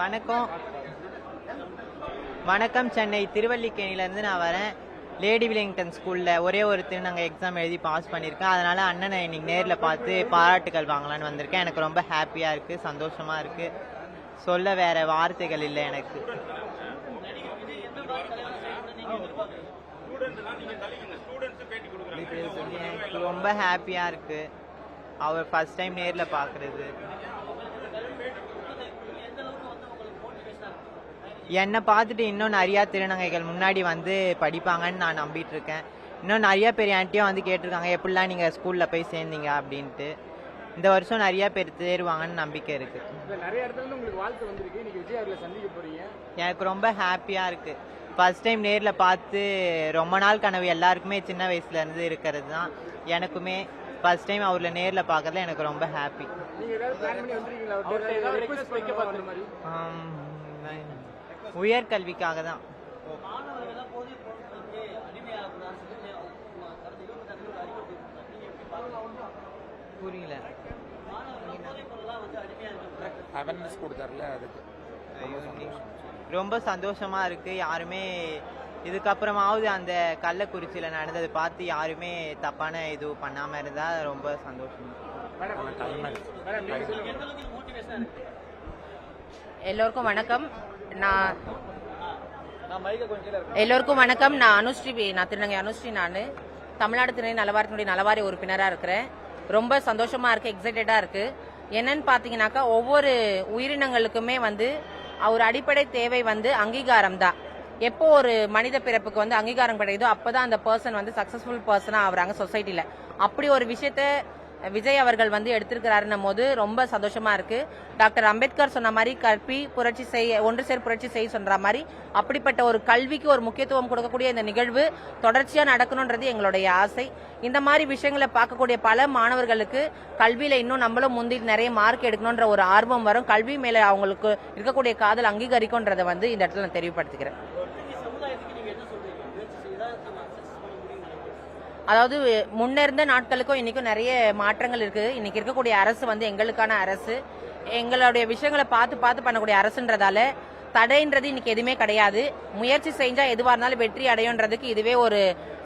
வணக்கம். வணக்கம் சென்னை. திருவல்லிக்கேணிலேருந்து நான் வரேன். லேடி வில்லிங்டன் ஸ்கூலில் ஒரே ஒருத்தர் நாங்கள் எக்ஸாம் எழுதி பாஸ் பண்ணியிருக்கேன். அதனால் அண்ணனை இன்னைக்கு நேரில் பார்த்து பாராட்டுகள் வாங்கலான்னு வந்திருக்கேன். எனக்கு ரொம்ப ஹாப்பியாக இருக்குது சந்தோஷமாக இருக்குது சொல்ல வேற வார்த்தைகள் இல்லை எனக்கு. ரொம்ப ஹாப்பியாக இருக்குது அவர் ஃபஸ்ட் டைம் நேரில் பார்க்குறது. என்னை பார்த்துட்டு இன்னும் நிறையா திருநங்கைகள் முன்னாடி வந்து படிப்பாங்கன்னு நான் நம்பிட்டு இருக்கேன் இன்னும் நிறைய பேர் என்கிட்டயும் வந்து கேட்டிருக்காங்க எப்படிலாம் நீங்கள் ஸ்கூலில் போய் சேர்ந்தீங்க? அப்படின்ட்டு. இந்த வருஷம் நிறைய பேர் தேருவாங்கன்னு நம்பிக்கை இருக்குது இப்ப நிறைய இடத்துல இருந்து உங்களுக்கு வாழ்த்து வந்திருக்கு. இன்னைக்கு விஜய் அவர்களை சந்திக்க போறீங்க. எனக்கு ரொம்ப ஹாப்பியாக இருக்குது ஃபர்ஸ்ட் டைம் நேரில் பார்த்து ரொம்ப நாள் கனவு எல்லாருக்குமே சின்ன வயசுலேருந்து இருக்கிறது தான். எனக்குமே ஃபர்ஸ்ட் டைம் அவரில் நேரில் பார்க்கறதுல எனக்கு ரொம்ப ஹாப்பி உயர்கல்விக்காக தான் புரியல. அவேர்னஸ் கொடுத்தாருல அதுக்கு. ரொம்ப சந்தோஷமா. இருக்கு. யாருமே இதுக்கப்புறமாவது அந்த கள்ளக்குறிச்சியில நடந்ததை பார்த்து யாருமே தப்பான இது பண்ணாம இருந்தா ரொம்ப சந்தோஷம் எல்லோருக்கும் வணக்கம். நான் எல்லோருக்கும் வணக்கம். நான் அனுஸ்ரீ நான் திருநங்கை அனுஸ்ரீ நான். தமிழ்நாடு திருநங்கை நலவாரத்தினுடைய நலவாரி உறுப்பினராக இருக்கிறேன். ரொம்ப சந்தோஷமா இருக்கு எக்ஸைட்டடா இருக்கு. என்னன்னு பார்த்தீங்கன்னாக்கா ஒவ்வொரு உயிரினங்களுக்குமே வந்து ஒரு அடிப்படை தேவை வந்து அங்கீகாரம் தான் எப்போ ஒரு மனித பிறப்புக்கு வந்து அங்கீகாரம் கிடைக்குதோ அப்பதான் அந்த பர்சன் வந்து சக்சஸ்ஃபுல் பர்சனா ஆகுறாங்க சொசைட்டில அப்படி ஒரு விஷயத்த விஜய் அவர்கள் வந்து எடுத்திருக்கிறாருன்னும் போது ரொம்ப சந்தோஷமா இருக்கு. டாக்டர் அம்பேத்கர் சொன்ன மாதிரி கற்பி புரட்சி செய்ய ஒன்று சேர் புரட்சி செய்ய சொல்ற மாதிரி அப்படிப்பட்ட ஒரு கல்விக்கு ஒரு முக்கியத்துவம் கொடுக்கக்கூடிய இந்த நிகழ்வு தொடர்ச்சியா நடக்கணும்ன்றது எங்களுடைய ஆசை. இந்த மாதிரி விஷயங்களை பார்க்கக்கூடிய பல மாணவர்களுக்கு கல்வியில இன்னும் நம்மளும் முந்தி நிறைய மார்க் எடுக்கணும்ன்ற ஒரு ஆர்வம் வரும். கல்வி மேல அவங்களுக்கு இருக்கக்கூடிய காதல் அங்கீகரிக்கும்ன்றதை வந்து இந்த இடத்துல நான் தெரியப்படுத்துகிறேன் அதாவது முன்ன இருந்த நாட்களுக்கும் இன்னைக்கும் நிறைய மாற்றங்கள் இருக்குது இன்னைக்கு இருக்கக்கூடிய அரசு வந்து எங்களுக்கான அரசு. எங்களுடைய விஷயங்களை பார்த்து பார்த்து பண்ணக்கூடிய அரசுன்றதால தடைன்றது இன்னைக்கு எதுவுமே கிடையாது. முயற்சி செஞ்சா எதுவா இருந்தாலும் வெற்றி அடையுன்றதுக்கு இதுவே ஒரு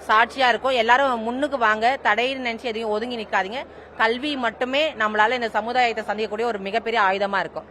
சாட்சியா இருக்கும். எல்லாரும் முன்னுக்கு வாங்க. தடைன்னு நினைச்சு எதையும் ஒதுங்கி நிற்காதீங்க கல்வி மட்டுமே நம்மளால இந்த சமுதாயத்தை சந்திக்கக்கூடிய ஒரு மிகப்பெரிய ஆயுதமா இருக்கும்.